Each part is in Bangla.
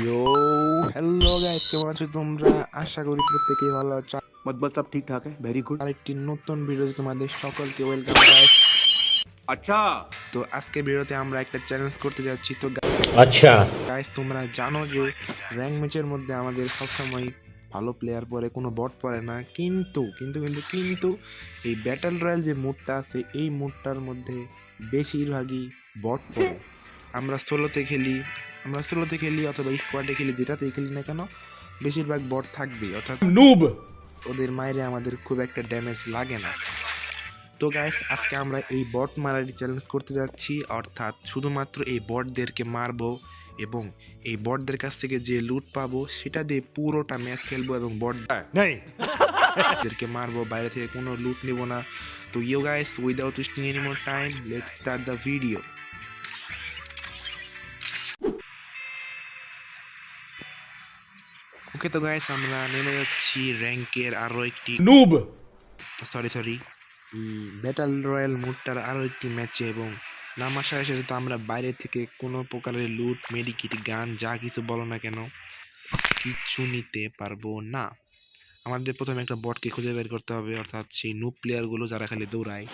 ইয়ো হ্যালো গাইস কেমন আছো তোমরা? আশা করি প্রত্যেকেই ভালো আছো। মতবল সব ঠিকঠাক হ্যাঁ? ভেরি গুড আরেকটি নতুন ভিডিওতে তোমাদের সকলকে ওয়েলকাম গাইস আচ্ছা। তো আজকে ভিডিওতে আমরা একটা চ্যালেঞ্জ করতে যাচ্ছি। তো আচ্ছা। গাইস তোমরা জানো যে র্যাঙ্ক ম্যাচের মধ্যে আমাদের সবসময় ভালো প্লেয়ার পরে কোনো বট পরে না। কিন্তু কিন্তু কিন্তু কিন্তু এই ব্যাটল রয়্যাল যে মুডটা আছে এই মুডটার মধ্যে বেশিরভাগই বট পড়ে আমরা সোলোতে খেলি আমরা সোলোতে খেলি অথবা স্কোয়াডে খেলি যেটাতেই খেলি না কেন বেশিরভাগ বট থাকবে অর্থাৎ নুব ওদের মায়েরে আমাদের খুব একটা ড্যামেজ লাগে না। তো গাইস আজকে আমরা এই বট মারারি চ্যালেঞ্জ করতে যাচ্ছি অর্থাৎ শুধুমাত্র এই বটদেরকে মারবো এবং এই বটদের কাছ থেকে যে লুট পাবো সেটা দিয়ে পুরোটা ম্যাচ খেলব এবং বটদেরকে মারবো বাইরে থেকে কোনো লুট নেব না। তো ইউ গাইস উইদাউট নিয়ে নিবো time let start the video okay তো গাইস আমরা নেমে যাচ্ছি র্যাঙ্কের আরও একটি noob sorry sorry battle royale মুডটার আরও একটি ম্যাচে এবং নাম সাথে সাথে তো আমরা বাইরে থেকে কোনো প্রকারের লুট মেডিকিট গান যা কিছু বলো না কেন কিচ্ছু নিতে পারব না। আমাদের প্রথমে একটা বটকে খুঁজে বের করতে হবে অর্থাৎ সেই নুব প্লেয়ারগুলো যারা খালি দৌড়ায়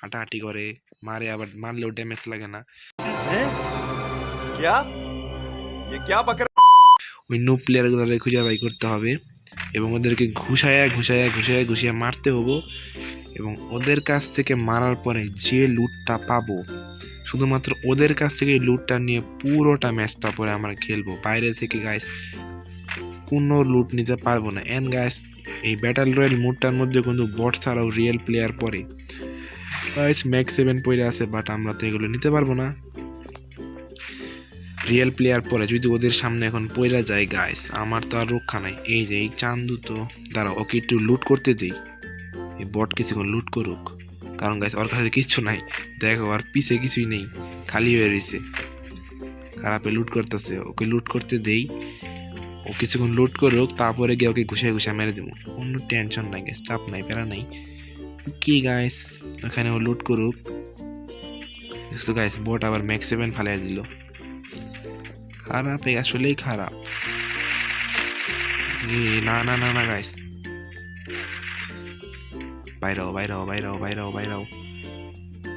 হাঁটাহাঁটি করে মারে আবার মারলেও ড্যামেজ লাগে না। ওই নুপ প্লেয়ারগুলো খুঁজে বাই করতে হবে এবং ওদেরকে ঘুষায়া ঘুষায়া ঘুষায়া ঘুষিয়ে মারতে হব এবং ওদের কাছ থেকে মারার পরে যে লুটটা পাবো, শুধুমাত্র ওদের কাছ থেকে লুটটা নিয়ে পুরোটা ম্যাচ তারপরে আমরা খেলব। বাইরে থেকে গাইস কোনো লুট নিতে পারব না। এন্ড গাইস এই ব্যাটাল রয়্যাল মুডটার মধ্যে কিন্তু বট ছাড়াও রিয়েল প্লেয়ার পরে। গাইস ম্যাক্স সেভেন পরে আছে বাট আমরা তো এগুলো নিতে পারব না। রিয়েল প্লেয়ার পরে যদি ওদের সামনে এখন পয়রা যায় গাইস আমার তো আর রক্ষা নাই। এই যে, এই চান্দু তো, দাঁড়াও, ওকে একটু লুট করতে দেই। এই বট কিছুক্ষণ লুট করুক। কারণ গাইস ওর কাছে কিচ্ছু নাই। দেখো, আর পিছে কিছুই নেই। খালি হয়ে রয়েছে খারাপে লুট করতেছে। ওকে লুট করতে দেই। ও কিছুক্ষণ লুট করুক, তারপরে গিয়ে ওকে ঘুষে ঘুষে মেরে দেবো। অন্য টেনশন নাই গ্যাস চাপ নাই, প্যারা নাই। কি গাইস ওখানে ও লুট করুক। গাইস বট আবার ম্যাক্স সেভেন ফালিয়ে দিল। খারাপ এ আসলেই খারাপ? না না না না গাইস বাইরাও বাইরাও বাইরাও বাইরাও বাইরাও।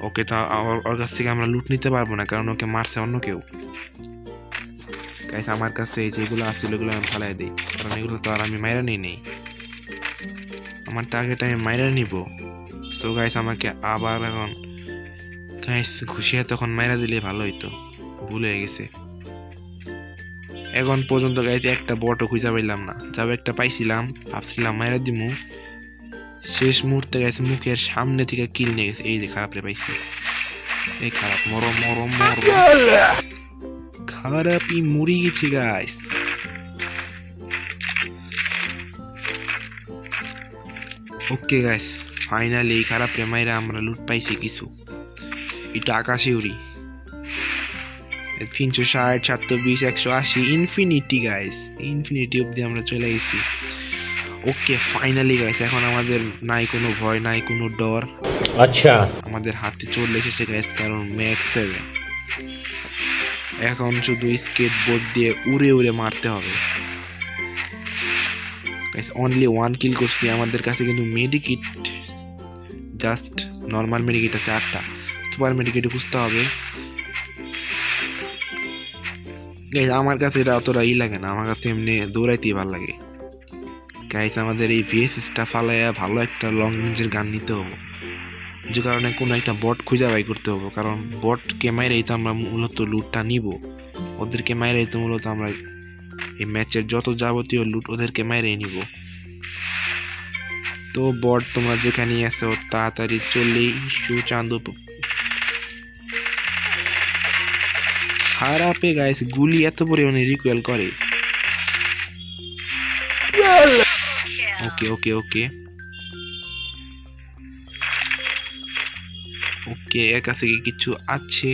ওকে তো ওর- কাছ থেকে আমরা লুট নিতে পারব না, কারণ ওকে মারছে অন্য কেউ। গাইস আমার কাছে এই যেগুলো আসছিল এগুলো আমি ফালাই দিই। কারণ এগুলো তো আর আমি মাইরা নিই নেই। আমার টার্গেট আমি মাইরা নিব। তো গাইস আমাকে আবার এখন গাইস ঘুষিয়ে তখন মাইরা দিলে ভালো হইতো। ভুল হয়ে গেছে। এখন পর্যন্ত গাইতে একটা বটও খুঁজে পাইলাম না। যাবে একটা পাইছিলাম, ভাবছিলাম মায়েরা দিমু। শেষ মুহূর্তে গেছে মুখের সামনে থেকে কিল নিয়ে গেছে। এই যে খারাপ রে পাইছি। এই খারাপ মরম মরম মরম খারাপই মরি গেছি গাইস ওকে গাইস ফাইনালি এই খারাপ রে মাইরা আমরা লুট পাইছি কিছু। এটা আকাশে উড়ি। তিনশো ষাট সাতশো বিশ একশো আশি ইনফিনিটি গাইস ইনফিনিটি অবধি আমরা চলে গেছি। ওকে ফাইনালি গাইস এখন আমাদের নাই কোনো ভয় নাই কোনো ডর। আচ্ছা। আমাদের হাতে চলে এসেছে গাইস কারণ ম্যাক্স সেভেন এখন শুধু স্কেটবোর্ড দিয়ে উড়ে উড়ে মারতে হবে। অনলি ওয়ান কিল করছি। আমাদের কাছে কিন্তু মেডিকিট জাস্ট নর্মাল মেডিকিট আছে আটটা। সুপার মেডিকেটে খুঁজতে হবে। গাইস আমার কাছে এটা অতটা ই লাগে না। আমার কাছে এমনি দৌড়াইতেই ভালো লাগে। গাইস আমাদের এই ভিএসএসটা ফালাইয়া ভালো একটা লং রেঞ্জের গান নিতে হবে। যে কারণে কোনো একটা বট খুঁজে বাই করতে হব। কারণ বটকে মাইরেই তো আমরা মূলত লুটটা নিব। ওদেরকে মাইরেই তো মূলত আমরা এই ম্যাচের যত যাবতীয় লুট ওদেরকে মাইরেই নিব। তো বট তোমরা যেখানে আছো, তাড়াতাড়ি চললেই শু খারাপে গাইস গুলি এত পরিমাণে রিকোয়েল করে। ওকে ওকে ওকে ওকে এর কাছে কি কিছু আছে?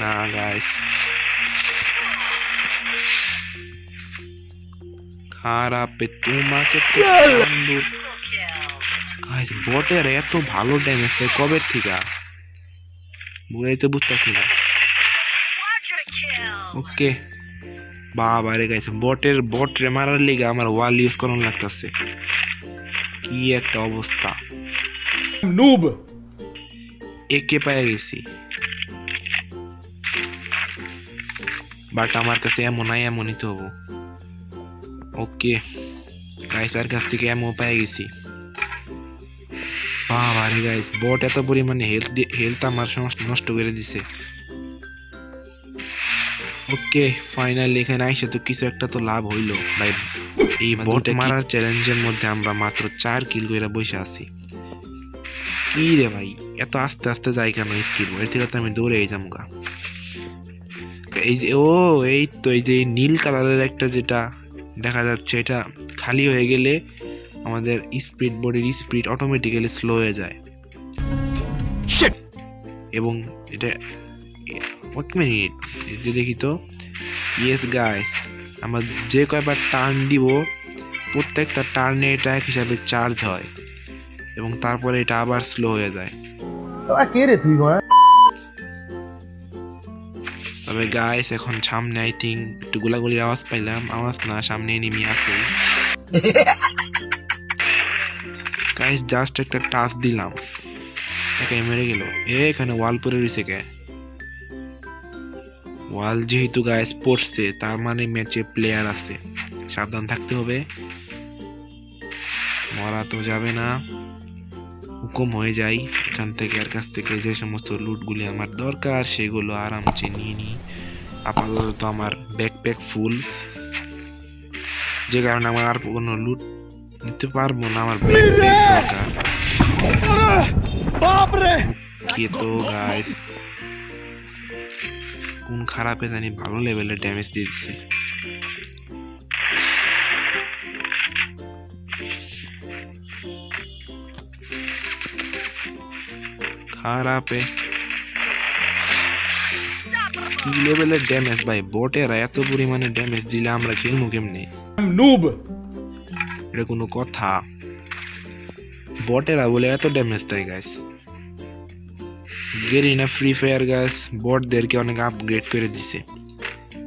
না গাইস খারাপে তোমাকে বটের এত ভালো ড্যামেজ কবে থেকে? বুঝাইতে বুঝতেছি না। ওকে। বাবা রে গাইছে বটের বট রে মারার লিগে আমার ওয়াল ইউজ করানো লাগতেছে। কি একটা অবস্থা। noob একে পায়ে গেছি। বাট আমার কাছে এমন নাই এমনই তো হব। ওকে। গাইস আর কাছ থেকে এমন পেয়ে গেছি। বাবা রে গাইস বট এত পরিমাণে হেলথ হেলথ আমার সমস্ত নষ্ট করে দিছে। ওকে ফাইনালি এখানে আইসে তো কিছু একটা তো লাভ হইল। ভাই এই বট মারার চ্যালেঞ্জের মধ্যে আমরা মাত্র চার কিল করে বসে আছি। কি রে ভাই এত আস্তে আস্তে যাই কেন স্কিল এর থেকে তো আমি দৌড়ে যাম গা এই যে ও এই তো এই যে নীল কালারের একটা যেটা দেখা যাচ্ছে এটা খালি হয়ে গেলে আমাদের স্পিড বডির স্পিড অটোমেটিক্যালি স্লো হয়ে যায়। এবং এটা এক মিনিট যে দেখি তো ইয়েস গাইস আমরা যে কয়বার টার্ন দিব প্রত্যেকটা টার্নে এটা এক হিসাবে চার্জ হয় এবং তারপরে এটা আবার স্লো হয়ে যায়। কে রে তুই তবে গাইস এখন সামনে আই থিঙ্ক একটু গোলাগুলির আওয়াজ পাইলাম। আওয়াজ না সামনে নেমে আছে। গাইস জাস্ট একটা টাচ দিলাম। একে মেরে গেল। এখানে ওয়াল পরে রয়েছে কে? ওয়াল যেহেতু গাইস পড়ছে তার মানে ম্যাচে প্লেয়ার আছে। সাবধান থাকতে হবে। মরা তো যাবে না। হুকুম হয়ে যাই এখান থেকে আর কাছ থেকে যে সমস্ত লুটগুলি আমার দরকার সেগুলো আরামসে নিয়ে নিই। আপাতত আমার ব্যাকপ্যাক ফুল যে কারণে আমার আর কোনো লুট নিতে পারব না আমার ব্যাকপ্যাক দরকার। কি তো গাইস কোন খারাপে জানি ভালো লেভেলের ড্যামেজ দিচ্ছে। খারাপে। কি লেভেলের ড্যামেজ ভাই? বটেরা এত পরিমাণে ড্যামেজ দিলে আমরা খেলব কেমনে? Noob! এটা কোনো কথা। বটেরা বলে এত ড্যামেজ দেয় গাইস গেরিনা ফ্রি ফায়ার গাছ বটদেরকে অনেক আপগ্রেড করে দিছে।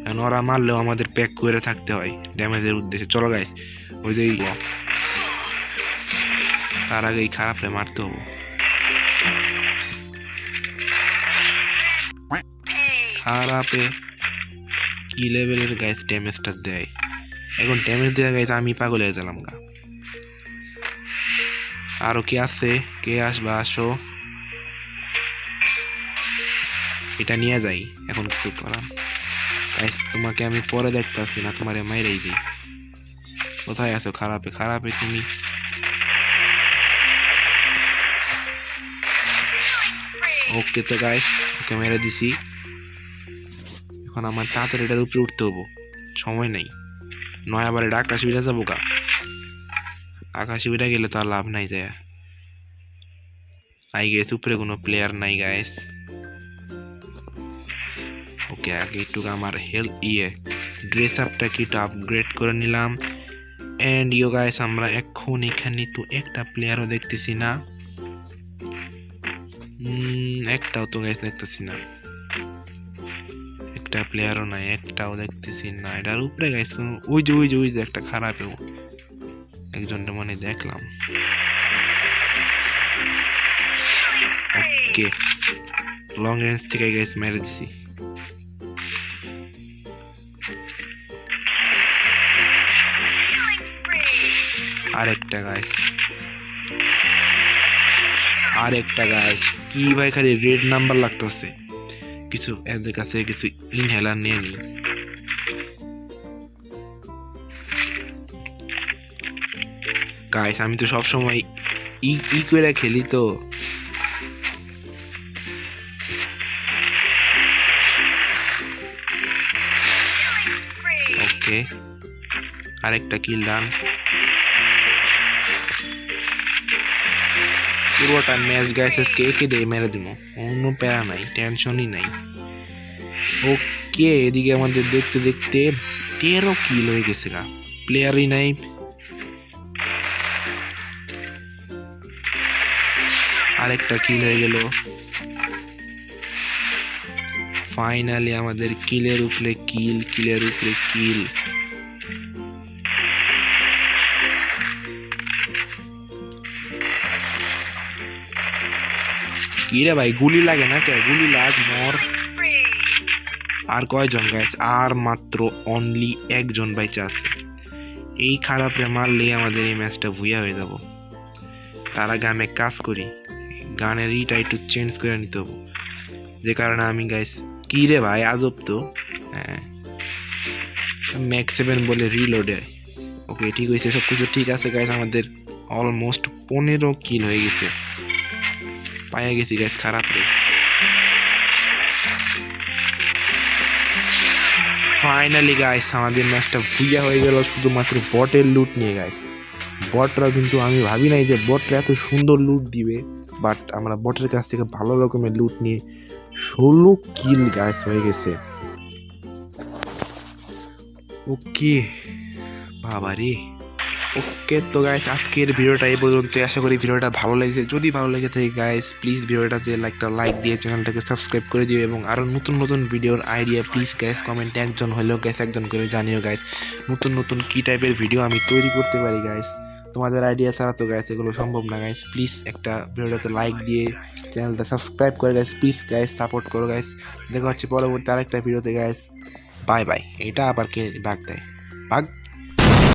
এখন ওরা মারলেও আমাদের প্যাক করে থাকতে হয়, ড্যামেজের উদ্দেশ্যে। চলো গাইস ওই যে তার আগেই খারাপে মারতে হব। খারাপে কি লেভেলের গাইস ড্যামেজটা দেয়? এখন ড্যামেজ দেওয়া গাইস আমি পাগল হয়ে গেলাম গা। আরও কে আছে? কে আসবা? আসো। এটা নিয়ে যাই, এখন কিছু করার গাইস তোমাকে আমি পরে দেখতেছি না, তোমারে মাইরেই দিই। কোথায় আছো? খারাপে খারাপে তুমি? ওকে তো গাইস ওকে মেরে দিছি। এখন আমার তাড়াতাড়ি এটার উপরে উঠতে হব। সময় নেই। নয় আবার এটা আকাশ যাব গা। আকাশ গেলে তো আর লাভ নাই যায় আই গেস উপরে কোনো প্লেয়ার নাই গাইস ওকে আগে একটু আমার হেলথ ইয়ে ড্রেস আপটা কি একটু আপগ্রেড করে নিলাম। ইউ গাইস আমরা এখন এখানে তো একটা প্লেয়ারও দেখতেছি না। একটাও তো গাইস দেখতেছি না। একটা প্লেয়ারও নাই, একটাও দেখতেছি না। এটার উপরে গাইস ওই যে ওই যে ওই যে একটা খারাপ একজনটা মনে দেখলাম। ওকে লং রেঞ্জ থেকে গাইস মেরে দিছি। আরেকটা গাইস আরেকটা গাছ কি ভাই খালি রেড নাম্বার লাগতেছে? কিছু এদের কাছে কিছু ইনহেলার নিয়ে নিই গাইস আমি তো সব সময় ই করে খেলি তো। ওকে আরেকটা কিল ডান পুরোটা ম্যাচ গাইস কে কে দিয়ে মেরে দিব অন্য প্যারা নাই টেনশনই নাই ওকে এদিকে আমাদের দেখতে দেখতে তেরো কিল হয়ে গেছে গা প্লেয়ারই নাই আরেকটা কিল হয়ে গেল ফাইনালি আমাদের কিলের উপরে কিল কিলের উপরে কিল কি রে ভাই? গুলি লাগে না কে গুলি লাগ, মর। আর কয়জন গাইস আর মাত্র অনলি একজন বাইচা আছে। এই খারাপে মারলেই আমাদের এই ম্যাচটা ভুইয়া হয়ে যাব। তার আগে কাজ করি, গানের ইটা একটু চেঞ্জ করে নিতে হব। যে কারণে আমি গাইস কি রে ভাই, আজব তো। হ্যাঁ। ম্যাক্স সেভেন বলে রিলোডে ওকে ঠিক হয়েছে সব কিছু ঠিক আছে গাইস আমাদের অলমোস্ট পনেরো কিল হয়ে গেছে। পায়ে গেছি গাইস খারাপ রে। ফাইনালি গাইস আমাদের ম্যাচটা ভুইয়া হয়ে গেল, শুধুমাত্র বটের লুট নিয়ে গাইস বটরা কিন্তু আমি ভাবি নাই যে বটরা এত সুন্দর লুট দিবে বাট আমরা বটের কাছ থেকে ভালো রকমের লুট নিয়ে ষোলো কিল গাইস হয়ে গেছে। ওকে বাবা রে ওকে তো গাইস আজকের ভিডিওটা এই পর্যন্ত আশা করি ভিডিওটা ভালো লেগেছে। যদি ভালো লেগে থাকে গাইস প্লিজ ভিডিওটাতে একটা লাইক দিয়ে চ্যানেলটাকে সাবস্ক্রাইব করে দিও এবং আরও নতুন নতুন ভিডিওর আইডিয়া প্লিজ গাইস কমেন্টে একজন হলেও গাইস একজন করে জানিও গাইস নতুন নতুন কী টাইপের ভিডিও আমি তৈরি করতে পারি গাইস তোমাদের আইডিয়া ছাড়া তো গাইস এগুলো সম্ভব না গাইস প্লিজ একটা ভিডিওটাতে লাইক দিয়ে চ্যানেলটা সাবস্ক্রাইব করে গাইস প্লিজ গাইস সাপোর্ট করো গাইস দেখা হচ্ছে পরবর্তী আরেকটা ভিডিওতে গাইস বাই বাই এটা আবার কে ডাক দেয়? বাঘ।